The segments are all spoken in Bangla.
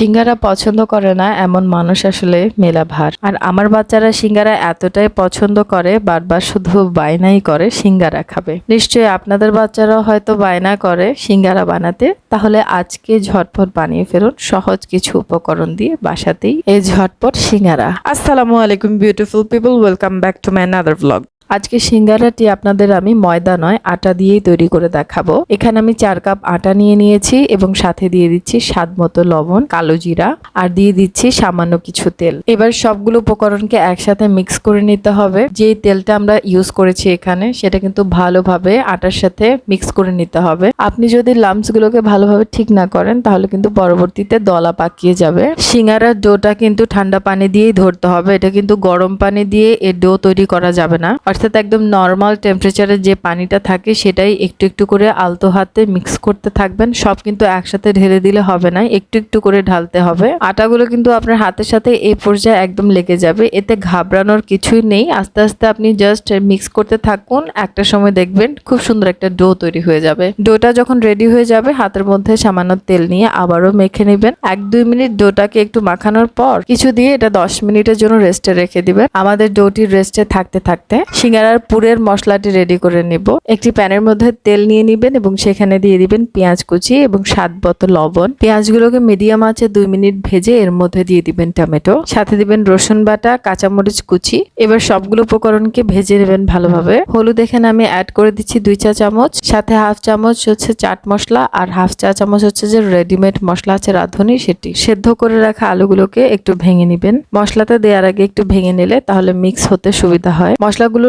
সিঙ্গারা পছন্দ করে না, এমন মানুষ আসলে মেলা ভার। আর আমার বাচ্চারা সিঙ্গারা এতটাই পছন্দ করে, বারবার শুধু বায়নাই করে, সিঙ্গারা খাবে। নিশ্চয়ই আপনাদের বাচ্চারাও হয়তো বায়না করে সিঙ্গারা বানাতে। তাহলে আজকে ঝটপট বানিয়ে ফেরুন সহজ কিছু উপকরণ দিয়ে বাসাতেই এই ঝটপট সিঙ্গারা। আসসালামু আলাইকুম beautiful people welcome back to my another blog আজকে সিঙ্গারাটি আপনাদের আমি ময়দা নয়, আটা দিয়েই তৈরি করে দেখাবো। এখানে আমি চার কাপ আটা নিয়ে নিয়েছি এবং সাথে দিয়ে দিচ্ছি স্বাদ মতো লবণ, কালো জিরা, আর দিয়ে দিচ্ছি সামান্য কিছু তেল। এবার সবগুলো উপকরণকে একসাথে মিক্স করে নিতে হবে। যে তেলটা আমরা ইউজ করেছি এখানে, সেটা কিন্তু ভালোভাবে আটার সাথে মিক্স করে নিতে হবে। আপনি যদি লাম্পস গুলোকে ভালোভাবে ঠিক না করেন, তাহলে কিন্তু পরবর্তীতে দলা পাকিয়ে যাবে। সিঙ্গারার ডোটা কিন্তু ঠান্ডা পানি দিয়েই ধরতে হবে। এটা কিন্তু গরম পানি দিয়ে এর ডো তৈরি করা যাবে না। অর্থাৎ একদম নর্মাল টেম্পারেচারে যে পানিটা থাকে সেটাই একটু একটু করে আলতো হাতে মিক্স করতে থাকবেন। সব কিন্তু একসাথে ঢেলে দিলে হবে না, একটু একটু করে ঢালতে হবে। আটাগুলো কিন্তু আপনার হাতের সাথে এই পর্যায়ে একদম লেগে যাবে, এতে ঘাবড়ানোর কিছুই নেই। আস্তে আস্তে আপনি জাস্ট মিক্স করতে থাকুন, একটা সময় দেখবেন খুব সুন্দর একটা ডো তৈরি হয়ে যাবে। ডোটা যখন রেডি হয়ে যাবে, হাতের মধ্যে সামান্য তেল নিয়ে আবারও মেখে নেবেন। এক দুই মিনিট ডোটাকে একটু মাখানোর পর, কিছু দিয়ে এটা দশ মিনিটের জন্য রেস্টে রেখে দিবেন। আমাদের ডোটি রেস্টে থাকতে থাকতে সিঙ্গারার পুরের মশলাটি রেডি করে নিব। একটি প্যানের মধ্যে তেল নিয়ে নিবেন এবং সেখানে দিয়ে দিবেন পেঁয়াজ কুচি এবং স্বাদ মতো লবণ। পেঁয়াজগুলোকে মিডিয়াম আঁচে দুই মিনিট ভেজে এর মধ্যে দিয়ে দিবেন টমেটো। সাথে দিবেন রসুন বাটা, কাঁচামরিচ কুচি। এবার সবগুলো উপকরণকে ভেজে নেবেন ভালোভাবে। হলুদ এখানে আমি অ্যাড করে দিচ্ছি দুই চা চামচ। সাথে হাফ চামচ হচ্ছে চাট মশলা আর হাফ চা চামচ হচ্ছে যে রেডিমেড মশলা আছে রাঁধুনি সেটি। সেদ্ধ করে রাখা আলুগুলোকে একটু ভেঙে নিবেন। মশলাতে দেওয়ার আগে একটু ভেঙে নিলে তাহলে মিক্স হতে সুবিধা হয়।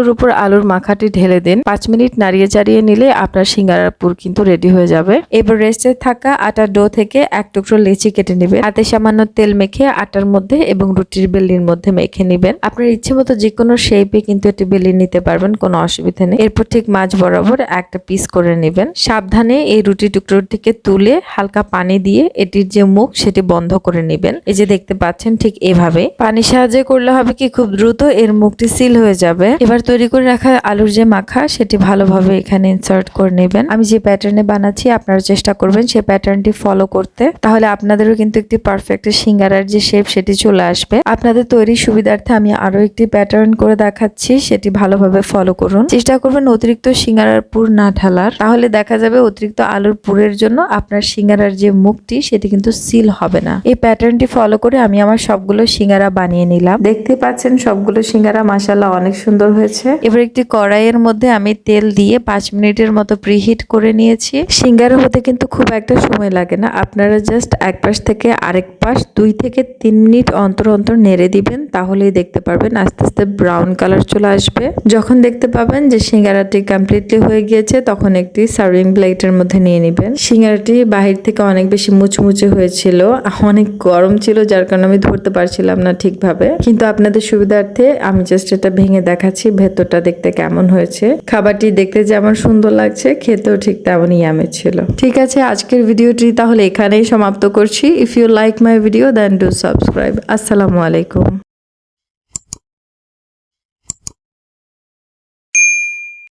মশলাগুলোর উপর আলুর মাখাটি ঢেলে দিন। পাঁচ মিনিট নাড়িয়ে চাড়িয়ে নিলে আপনার সিঙ্গারার পুর কিন্তু রেডি হয়ে যাবে। এবার রেস্টে থাকা আটার ডো থেকে এক টুকরো লেচি কেটে নেবেন। হাতে সামান্য তেল মেখে আটার মধ্যে এবং রুটির বেলির মধ্যে মেখে নেবেন। আপনার ইচ্ছে মতো যে কোনো শেপে কিন্তু এটি বেলি নিতে পারবেন, কোনো অসুবিধা নেই। এরপর ঠিক মাছ বরাবর একটা পিস করে নেবেন। সাবধানে এই রুটি টুকরোটিকে তুলে হালকা পানি দিয়ে এটির যে মুখ, সেটি বন্ধ করে নেবেন। এই যে দেখতে পাচ্ছেন ঠিক এভাবে। পানি সাহায্যে করলে হবে কি? খুব দ্রুত এর মুখটি সিল হয়ে যাবে। এবার তৈরি করে রাখা আলুর যে মাখা, সেটি ভালোভাবে এখানে ইনসার্ট করে নেবেন। আমি যে প্যাটার্নে বানাচ্ছি আপনারা চেষ্টা করবেন সেই প্যাটার্নটি ফলো করতে। তাহলে আপনাদেরও কিন্তু একটি পারফেক্ট সিঙ্গারার যে শেপ সেটি চলে আসবে। আপনাদের তৈরি সুবিধার্থে আমি আরও একটি প্যাটার্ন করে দেখাচ্ছি, সেটি ভালোভাবে ফলো করুন। চেষ্টা করবেন অতিরিক্ত সিঙ্গারার পুর না ঢালার। তাহলে দেখা যাবে অতিরিক্ত আলুর পুরের জন্য আপনার সিঙ্গারার যে মুখটি, সেটি কিন্তু সিল হবে না। এই প্যাটার্নটি ফলো করে আমি আমার সবগুলো সিঙ্গারা বানিয়ে নিলাম। দেখতে পাচ্ছেন সবগুলো সিঙ্গারা মাসাল্লাহ অনেক সুন্দর হয়েছে। এবার একটি কড়াইয়ের মধ্যে আমি তেল দিয়ে পাঁচ মিনিটের মতো প্রিহিট করে নিয়েছি। সিঙ্গারা হতে কিন্তু খুব একটা সময় লাগে না। আপনারা জাস্ট এক পাশ থেকে আরেক পাশ দুই থেকে তিন মিনিট অন্তর অন্তর নেড়ে দিবেন তাহলেই দেখতে পারবেন আস্তে আস্তে ব্রাউন কালার চলে আসবে। যখন দেখতে পাবেন যে সিঙ্গারাটি কমপ্লিটলি হয়ে গিয়েছে তখন একটি সার্ভিং প্লেটের মধ্যে নিয়ে নেবেন। সিঙ্গারাটি বাহির থেকে অনেক বেশি মুচমুচে হয়েছিল অনেক গরম ছিল যার কারণে আমি ধরতে পারছিলাম না ঠিকভাবে। কিন্তু আপনাদের সুবিধার্থে আমি জাস্ট এটা ভেঙে দেখাচ্ছি ভেতরটা দেখতে কেমন হয়েছে? খাবারটি দেখতে যেমন সুন্দর লাগছে, খেতেও ঠিক তেমনই আমি ছিল। ঠিক আছে, আজকের ভিডিওটি তাহলে এখানেই সমাপ্ত করছি। If you like my video then do subscribe আসসালামু আলাইকুম।